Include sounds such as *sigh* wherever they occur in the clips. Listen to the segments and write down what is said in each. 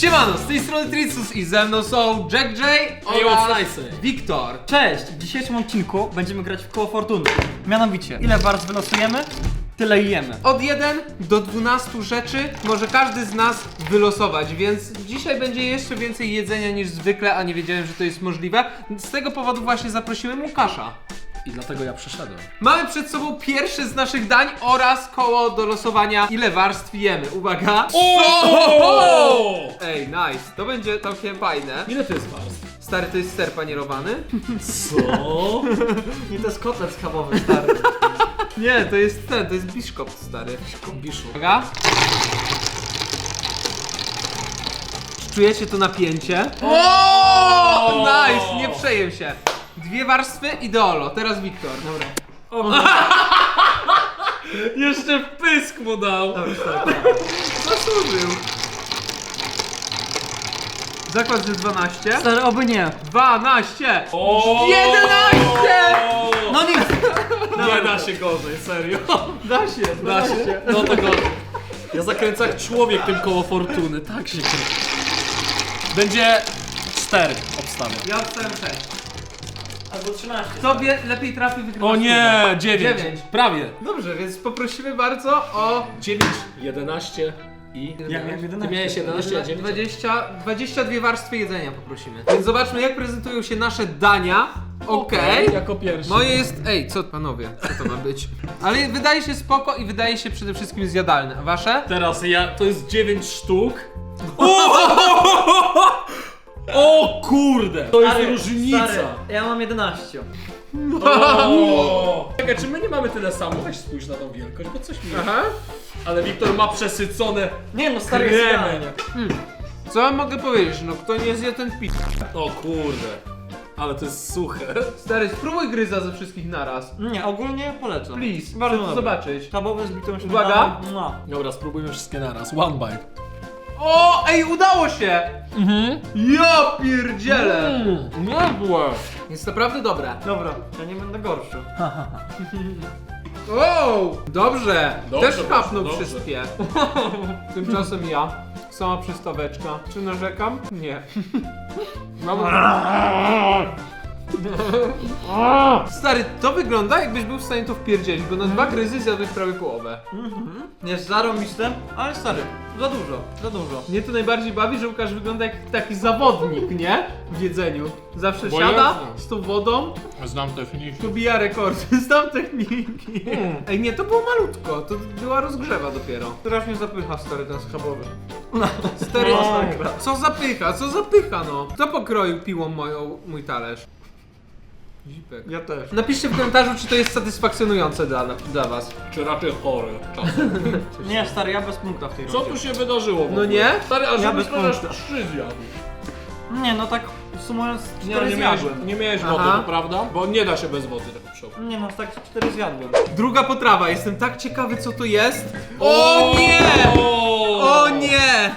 Siemano, z tej strony Tricus i ze mną są Jack J oraz Slice. Wiktor. Cześć! W dzisiejszym odcinku będziemy grać w koło fortuny. Mianowicie, ile warstw wylosujemy, tyle jemy. Od 1 do 12 rzeczy może każdy z nas wylosować, więc dzisiaj będzie jeszcze więcej jedzenia niż zwykle, a nie wiedziałem, że to jest możliwe. Z tego powodu właśnie zaprosiłem Łukasza. I dlatego ja przyszedłem. Mamy przed sobą pierwszy z naszych dań oraz koło do losowania ile warstw jemy. Uwaga! O! Ej, nice, to będzie całkiem fajne. Ile to jest warstw? Stary, to jest ser panierowany? Co? Nie, to jest kotlet schabowy, stary. *laughs* Nie, to jest ten, to jest biszkopt stary. Kombiszu. Uwaga. Czy Czujecie to napięcie? O! Nice, nie przejem się. Dwie warstwy i Deolo. Teraz Wiktor. Dobra. *laughs* Jeszcze pysk mu dał. Zasłużył. *laughs* Zakład ze 12. Stary, oby nie. 12. O! 11! No nic! Nie da się gorzej, serio. *laughs* Da się, Da się. No to gorzej. Ja zakręcę jak człowiek tym koło fortuny. Tak się kręci. Będzie cztery obstawiam. Ja obstałem 6. Albo 13. Kto wie, lepiej trafi wygrywa O nie, stówę. dziewięć. Dziewięć. Prawie. Dobrze, więc poprosimy bardzo o 9, 11 i... Ja miałem Ty 11. miałeś 11, a 9? 20, 22 warstwy jedzenia poprosimy. Więc zobaczmy jak prezentują się nasze dania. Okej. Jako pierwszy. Moje jest. Ej, co panowie, co to ma być? Ale wydaje się spoko i wydaje się przede wszystkim zjadalne. A wasze? Teraz ja, to jest 9 sztuk. *laughs* *laughs* O, kurde! To jest Stary, różnica. Stary, ja mam 11. O! Czekaj, czy my nie mamy tyle samo? Weź spójrz na tą wielkość, bo coś mi... Aha. Ale Wiktor ma przesycone Nie no, stary, jest kremy. idealnie. Co ja mogę powiedzieć? No kto nie zje ten pit. O kurde. Ale to jest suche. Stary, spróbuj gryza ze wszystkich naraz. Nie, ogólnie polecam. Please, Bardzo chcę to dobre. zobaczyć. Schabowy z bitą Uwaga. No. Dobra, spróbujmy wszystkie naraz. One bite. O, ej, udało się! Mhm. Ja pierdzielę! Mm, niezłe. Jest naprawdę dobre. Dobra, ja nie będę gorszy. *laughs* O, dobrze. Dobrze, Też kapnął dobrze. wszystkie. *laughs* Tymczasem ja. Sama przystaweczka. Czy narzekam? Nie. *laughs* Mam... *laughs* Stary, to wygląda jakbyś był w stanie to wpierdzielić, bo na dwa gryzy zjadłeś prawie połowę. Jest zarąbiste, ale stary, za dużo, za dużo. Mnie to najbardziej bawi, że Łukasz wygląda jak taki zawodnik, nie? W jedzeniu. Zawsze Bo siada z tą wodą, Znam technikę. tu bija rekordy, *laughs* znam techniki. Ej, nie, to było malutko, to była rozgrzewa dopiero. Strasznie zapycha stary ten schabowy. Stary, Masakra. co zapycha, co zapycha no? Kto pokroił piłą moją, mój talerz? Zipek. Ja też. Napiszcie w komentarzu, czy to jest satysfakcjonujące dla, dla was. Czy raczej chory czasem. *laughs* Nie, stary, ja bez punkta w tej Co rundzie. tu się wydarzyło w No ogóle? nie? Stary, aż Ja ja bez punkta. trzy zjadł. Nie, no tak sumując Nie, cztery nie miałeś, zjadłem. nie miałeś Aha. wody, to prawda? Bo nie da się bez wody tak przełknąć. Nie no, tak cztery zjadłem. Druga potrawa, jestem tak ciekawy co to jest. O nie! O nie!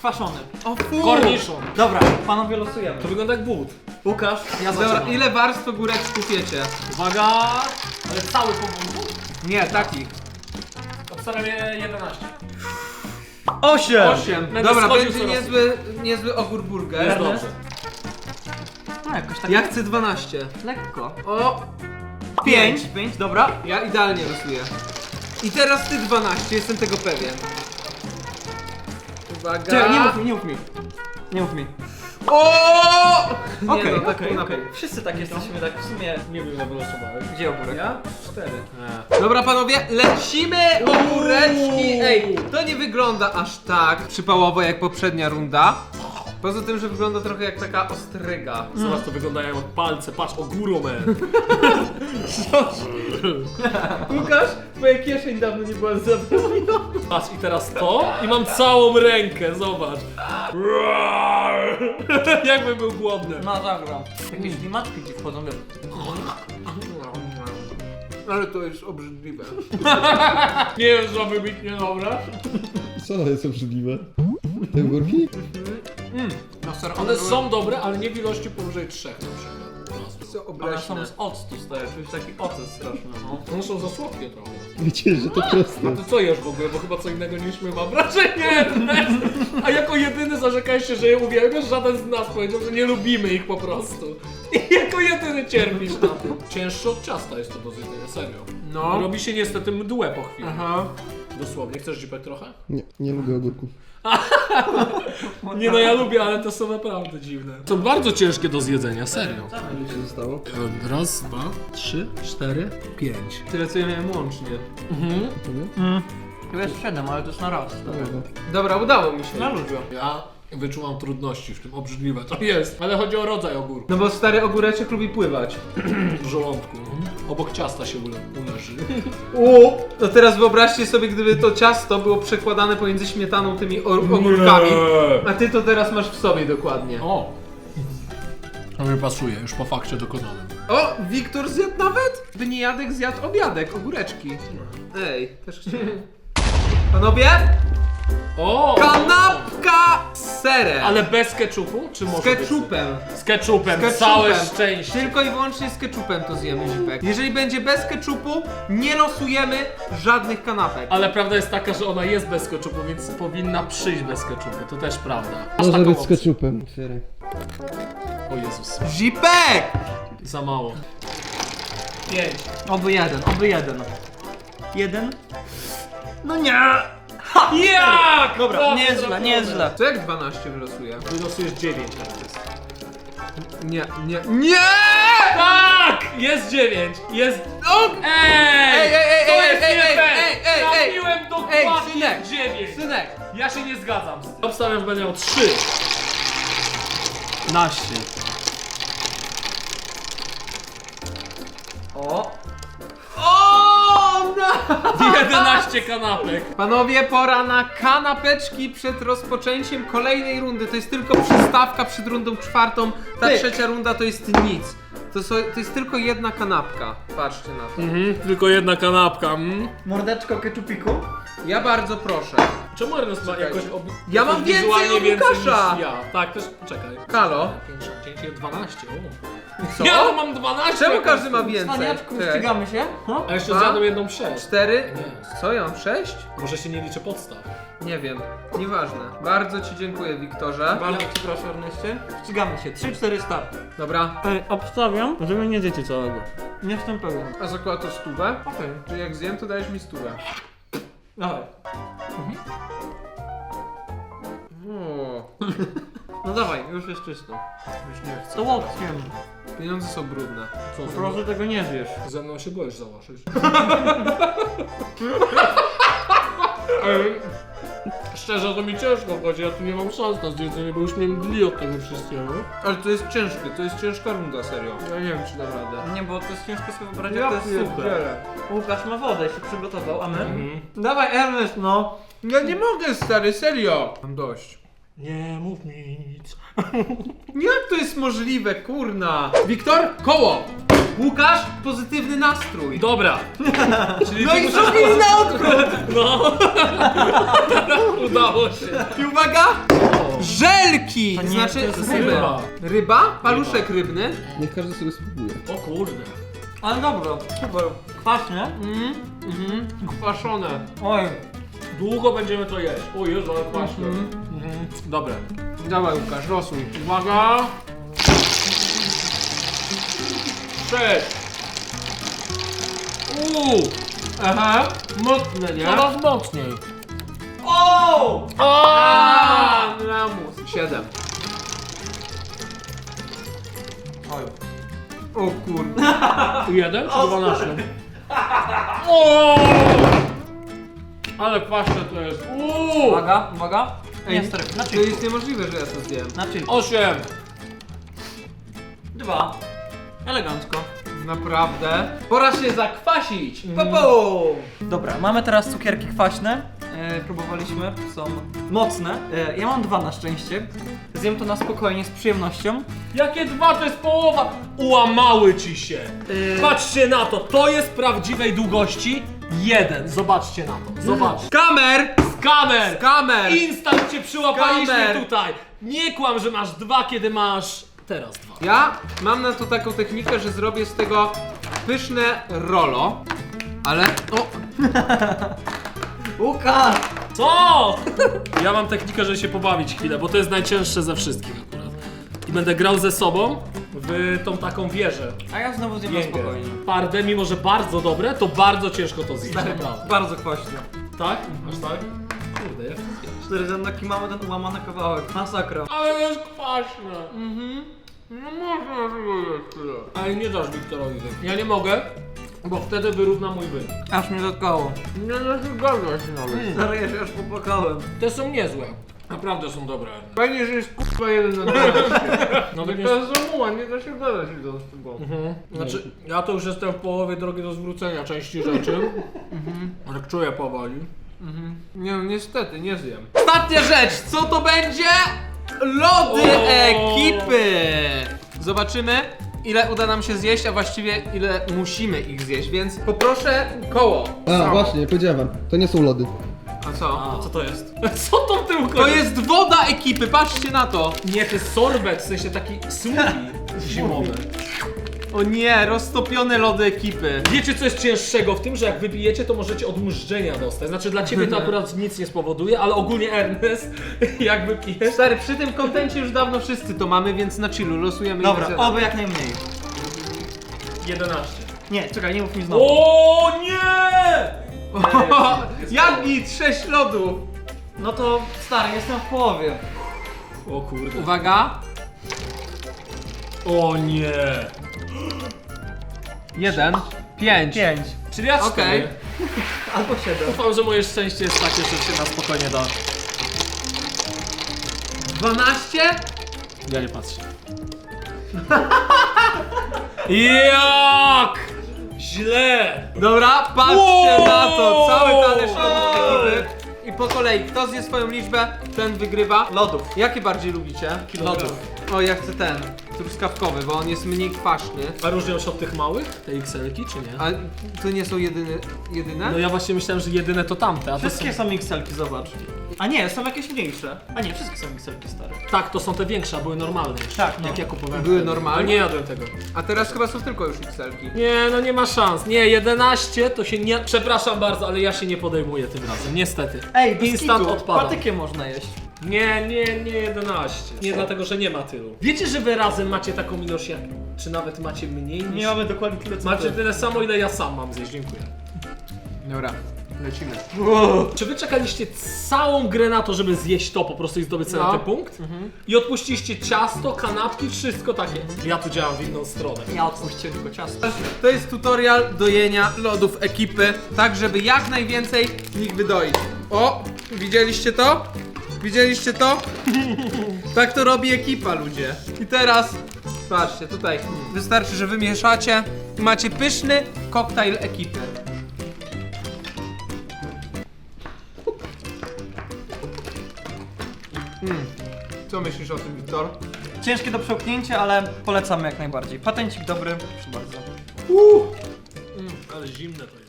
Kwaszony. O fu! Korniszon. Dobra, panowie losujemy. To wygląda jak but. Łukasz, ja Dobra, zaczynam. ile warstw ogóreczków wiecie? Uwaga! Ale cały po buntu? Nie, takich. Obstawiam je 11. Osiem! Osiem. Będę Dobra, schodził będzie coraz- niezły, niezły ogór Jest burger. dobrze. No jakoś tak Ja chcę 12. lekko. O, Pięć, pięć, dobra. ja idealnie losuję. I teraz ty 12, jestem tego pewien. Uwaga. Czekaj, nie mów mi, nie mów mi. Nie mów mi. O! Nie Okej, no, tak okej, okej. Wszyscy tak jesteśmy, tak w sumie. Nie wiem, jak wylosowałeś. Gdzie ogórek? Ja? Cztery. Dobra panowie, lecimy ogóreczki! Ej, to nie wygląda aż tak przypałowo jak poprzednia runda. Poza tym, że wygląda trochę jak taka ostryga. Zobacz, to wygląda jak palce, patrz, o góromen. *laughs* Łukasz, twoja kieszeń dawno nie była zapełniona. Patrz, i teraz to i mam całą rękę, zobacz. *laughs* Jakby był głodny. No zagram. Jakieś limaczki ci wchodzą, wiesz. Ale to jest obrzydliwe. *laughs* Nie jest, żeby być niedobre. Co jest obrzydliwe? Te ogórki? No stary, One są dobre, ale nie w ilości powyżej trzech na przykład. są One są obleśne. z octu, stary, to jest taki ocet straszny, no. One są za słodkie trochę. Wiecie, że to proste. A ty co jesz w ogóle? Bo chyba co innego niż my mam wrażenie. A jako jedyny zarzekałeś się, że je uwielbiasz, żaden z nas powiedział, że nie lubimy ich po prostu. I jako jedyny cierpisz na tym. Cięższe od ciasta jest to do zjedzenia, serio. No. Robi się niestety mdłe po chwili. Aha. Dosłownie. Chcesz dzipek trochę? Nie, nie lubię ogórków. *laughs* Nie no, ja lubię, ale to są naprawdę dziwne. Są bardzo ciężkie do zjedzenia, serio. Ile ci zostało? Raz, dwa, trzy, cztery, pięć. Tyle co ja miałem łącznie. Mhm. Tu jest 7, ale to jest na raz. Dobra. Dobra, udało mi się. Na ludzie. Ja wyczułam trudności w tym, obrzydliwe to jest. Ale chodzi o rodzaj ogórku. No bo stary ogóreczek lubi pływać. W żołądku. Obok ciasta się ule- uleży. U, no teraz wyobraźcie sobie, gdyby to ciasto było przekładane pomiędzy śmietaną tymi or- ogórkami, a ty to teraz masz w sobie dokładnie. O! To mi pasuje, już po fakcie dokonanym. O, Wiktor zjadł nawet? By nie jadek zjadł obiadek, ogóreczki. Ej, też chciałem. Panowie, O! kanapka z serem. Ale bez ketchupu? Czy z może ketchupem. Z ketchupem, Z ketchupem. całe szczęście. Tylko i wyłącznie z ketchupem to zjemy, Zipek. Jeżeli będzie bez ketchupu, nie losujemy żadnych kanapek. Ale prawda jest taka, że ona jest bez ketchupu, więc powinna przyjść bez ketchupu. To też prawda. Masz Może taką być z opcję. ketchupem. O Jezus. Zipek! Za mało. Pięć. Oby jeden, oby jeden. Jeden? No nie! Jak? Dobra, nie jest źle, nie jest źle. Co jak 12 wylosuje? Wylosujesz dziewięć jak jest. Nie, nie, nie! Tak! Jest dziewięć! Jest... O! Ej! Ej, ej, ej, to ej, jest ej, nie ej, fair! ej, ej, ej. Trafiłem Ej, dokładnie synek, dziewięć! Synek, Ja się nie zgadzam. Obstawiam, że będę miał trzy. Naście. O! O, no! 11 kanapek. Panowie, pora na kanapeczki przed rozpoczęciem kolejnej rundy. To jest tylko przystawka przed rundą czwartą. Ta Ty. trzecia runda to jest nic. To, są, to jest tylko jedna kanapka. Patrzcie na to. Mhm, tylko jedna kanapka. Mm. Mordeczko ketchupiku? Ja bardzo proszę. Czemu Ernest ma jakoś obi- Ja mam jakoś więcej wizualnie od Łukasza. niż ja. Tak, też, czekaj. Halo? 5, 5, 12, o. Co? Ja mam 12! Czemu każdy ma więcej? Cwaniaczku, Czekaj. ścigamy się? No? A jeszcze Dwa? zjadłem jedną sześć. Cztery? Nie. Co, ja mam sześć? Może się nie liczy podstaw. Nie wiem. Nieważne. Bardzo ci dziękuję, Wiktorze. Bardzo przepraszam, Erneście. Ścigamy się. 3-4 start. Dobra. Ej, obstawiam, że wy nie zjecie całego. Nie jestem pewien. A zakłada to stówę? Okej. Czy jak zjem, to dajesz mi stówę. Dawaj. O, No dawaj, już jest czysto. Już nie chcę. To łokciem. pieniądze są brudne. Co, Po prostu tego nie zjesz. ze mną się boisz załaszyć. *laughs* Szczerze, to mi ciężko chodzi, ja tu nie mam szans na zjedzenie, bo już miałem dli od tego wszystkiego. Ale to jest ciężkie, to jest ciężka runda, serio. Ja nie wiem, czy dam radę. Nie, bo to jest ciężko sobie wyobrazić, Ja jak to jest suche. pierdzielę. Łukasz ma wodę, się przygotował, a my? Mhm. Dawaj Ernest, no. Ja nie mogę, stary, serio. Mam dość. Nie mów mi nic. *laughs* Jak to jest możliwe, kurna? Wiktor, koło. Łukasz, pozytywny nastrój. Dobra. *laughs* Czyli No ty i musisz- zrobili na odwrót. *laughs* No. *laughs* Udało się. I uwaga, żelki, To nie, znaczy to jest ryby. ryba. Ryba? Paluszek rybny. Niech każdy sobie spróbuje. O kurde. Ale dobra, super. Kwaśnie? Mhm, mhm, kwaszone. Oj. Długo będziemy to jeść. O Jezu, ale kwaśne. Mhm. Mhm. Dobra. Dawaj Łukasz, losuj. Uwaga. Sześć. Uuu. Aha, mocne, nie? Coraz mocniej. O! A, lamus. Siedem. Oj. O kurde. *laughs* Jeden czy dwanaście? O! Ale kwaśne to jest. Uuu. Uwaga, uwaga. Ej, Nie, stary, na to jest niemożliwe, że ja to zjem. Na. Osiem. Dwa. Elegancko. Naprawdę. Pora się zakwasić. Popo! Dobra, mamy teraz cukierki kwaśne. E, próbowaliśmy, są mocne. E, ja mam dwa na szczęście. Zjem to na spokojnie, z przyjemnością. Jakie dwa to jest połowa? Ułamały ci się. Yy. Patrzcie na to. To jest prawdziwej długości. Jeden. Zobaczcie na to. Zobacz. Kamer! Kamer. Kamer! Instant cię przyłapaliśmy Kamer. tutaj. Nie kłam, że masz dwa, kiedy masz teraz dwa. Ja mam na to taką technikę, że zrobię z tego pyszne rolo. Ale. O! *laughs* Łukasz! Co? *laughs* Ja mam technikę, żeby się pobawić chwilę, bo to jest najcięższe ze wszystkich akurat. I będę grał ze sobą w tą taką wieżę. A ja znowu zjem Jęgę. spokojnie. Twarde, mimo że bardzo dobre, to bardzo ciężko to zjeść, naprawdę. Bardzo kwaśne. Tak? Aż tak? Kurde, jak to zjeść? Cztery zębaki mamy ten ułamany kawałek. Masakra. Ale jest kwaśne. Mhm. No można zjeść tyle. Ale nie dasz Wiktorowi. Ja nie mogę, bo wtedy wyrówna mój wynik. Aż mnie zatkało. Nie da się gadać nawet. Stary, ja się aż popłakałem. Te są niezłe. Naprawdę są dobre. Fajnie, że jest kurwa jeden na 12. *laughs* No To jest romuła, nie da się gadać idąc z tobą. Mhm. Znaczy, ja to już jestem w połowie drogi do zwrócenia części rzeczy. Tak czuję powoli. Nie no, niestety, nie zjem. Ostatnia rzecz, co to będzie? Lody O! ekipy! Zobaczymy, ile uda nam się zjeść, a właściwie ile musimy ich zjeść, więc poproszę koło. A, Samo. właśnie, powiedziałem wam. To nie są lody. A co? A, co to jest? *laughs* Co to w tyłku To jest woda ekipy, patrzcie na to. Nie, to jest sorbet, w sensie taki smoothie *laughs* zimowy. O nie, roztopione lody ekipy. Wiecie co jest cięższego w tym, że jak wypijecie, to możecie odmrzczenia dostać. Znaczy dla ciebie to akurat nic nie spowoduje, ale ogólnie Ernest, *laughs* jak wypijesz... Stary, przy tym kontencie już dawno wszyscy to mamy, więc na chillu losujemy Dobra, ile oby jak najmniej. 11. Nie, czekaj, nie mów mi znowu. O nie! *laughs* Jak nic, 6 lodów. No to stary, jestem w połowie. O kurde. Uwaga. O nie! 1, 5. Pięć. Czyli ja Okej. cztery. *laughs* Albo siedem. Ufam, że moje szczęście jest takie, że się na spokojnie da. 12? Ja nie patrzę. *laughs* Jak? Źle! Dobra, patrzcie Wow! na to, cały talerz lodów ekipy. I po kolei, kto zje swoją liczbę, ten wygrywa. Lodów. Jakie bardziej lubicie? Lodów. O, ja chcę ten, truskawkowy, bo on jest mniej kwaśny. A różnią się od tych małych? Te XL-ki, czy nie? A to nie są jedyne? jedyne? No ja właśnie myślałem, że jedyne to tamte, a to Wszystkie są... są XL-ki, zobacz. A nie, są jakieś mniejsze. A nie, wszystkie są XL-ki, stary. Tak, to są te większe, a były normalne jeszcze. Tak, no. Jak ja kupowałem. Były wtedy. normalne? Nie jadłem tego. A teraz chyba są tylko już XL-ki. Nie, no nie ma szans. Nie, 11 to się nie... Przepraszam bardzo, ale ja się nie podejmuję tym razem, niestety. Ej, bez Instant kitu, odpada. Patykiem można jeść. Nie, nie, nie 11. Nie dlatego, że nie ma tylu. Wiecie, że wy razem macie taką ilość jak... Czy nawet macie mniej niż... Nie mamy dokładnie tyle co Macie ty. tyle samo, ile ja sam mam zjeść, dziękuję. Dobra, lecimy. Czy wy czekaliście całą grę na to, żeby zjeść to po prostu i zdobyć sobie No. ten punkt? I odpuściliście ciasto, kanapki, wszystko tak jest. Ja tu działam w inną stronę. Ja odpuściłem tylko ciasto. To jest tutorial do jenia lodów ekipy, tak żeby jak najwięcej ich wydoić. O, widzieliście to? Widzieliście to? Tak to robi ekipa, ludzie. I teraz, patrzcie, tutaj wystarczy, że wymieszacie i macie pyszny koktajl ekipy. Mm. Co myślisz o tym, Wiktor? Ciężkie do przełknięcia, ale polecamy jak najbardziej. Patencik dobry, proszę bardzo. Ale zimne to.